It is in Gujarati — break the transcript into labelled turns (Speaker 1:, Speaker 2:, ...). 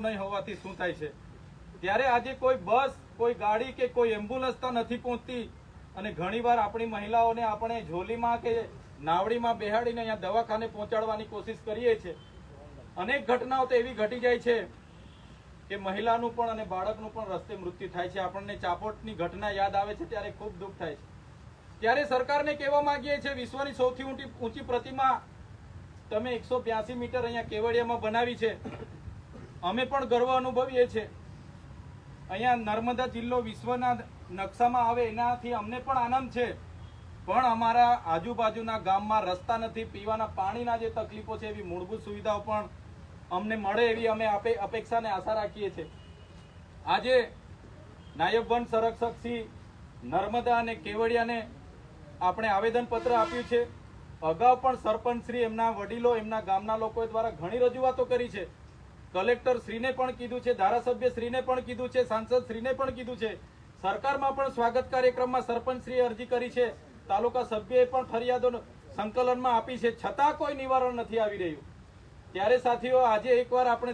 Speaker 1: નહીં હોવાથી શું થાય છે? ત્યારે આજે કોઈ બસ, કોઈ ગાડી કે કોઈ એમ્બ્યુલન્સ તો નથી પહોંચતી. અને ઘણીવાર આપણી મહિલાઓને આપણે ઝોલીમાં કે નાવડીમાં બેહાડીને અહીંયા દવાખાને પહોંચાડવાની કોશિશ કરીએ છીએ. અનેક ઘટનાઓ તો એવી ઘટી જાય છે કે મહિલાનું પણ અને બાળકનું પણ રસ્તે મૃત્યુ થાય છે. આપણને ચાપોટની ઘટના યાદ આવે છે ત્યારે ખૂબ દુઃખ થાય છે. ત્યારે સરકારને કહેવા માંગીએ છીએ, વિશ્વની સૌથી ઊંચી ઊંચી પ્રતિમા તમે એકસો મીટર અહીંયા કેવડિયામાં બનાવી છે. અમે પણ ગર્વ અનુભવીએ છીએ. અહીંયા નર્મદા જિલ્લો વિશ્વના નકશામાં આવે એનાથી અમને પણ આનંદ છે. પણ અમારા આજુબાજુના ગામમાં રસ્તા નથી, પીવાના પાણીના જે તકલીફો છે એવી મૂળભૂત સુવિધાઓ પણ અમને મળે એવી અમે આપે અપેક્ષા આશા રાખીએ છીએ. આજે નાયબ વન સંરક્ષક શ્રી નર્મદા અને કેવડિયાને આપણે આવેદનપત્ર આપ્યું છે. અગાઉ પણ સરપંચ શ્રી, એમના વડીલો, એમના ગામના લોકો દ્વારા ઘણી રજૂઆતો કરી છે. કલેક્ટર શ્રીને પણ કીધું છે ધારાસભ્ય શ્રીને પણ કીધું છે સાંસદ શ્રીને પણ કીધું છે. સરકારમાં પણ સ્વાગત કાર્યક્રમમાં સરપંચ શ્રી અરજી કરી છે. તાલુકા સભ્યએ પણ ફરિયાદો સંકલનમાં આપી છે. છતાં કોઈ નિવારણ નથી આવી રહ્યું. ત્યારે સાથીઓ, આજે એકવાર આપણે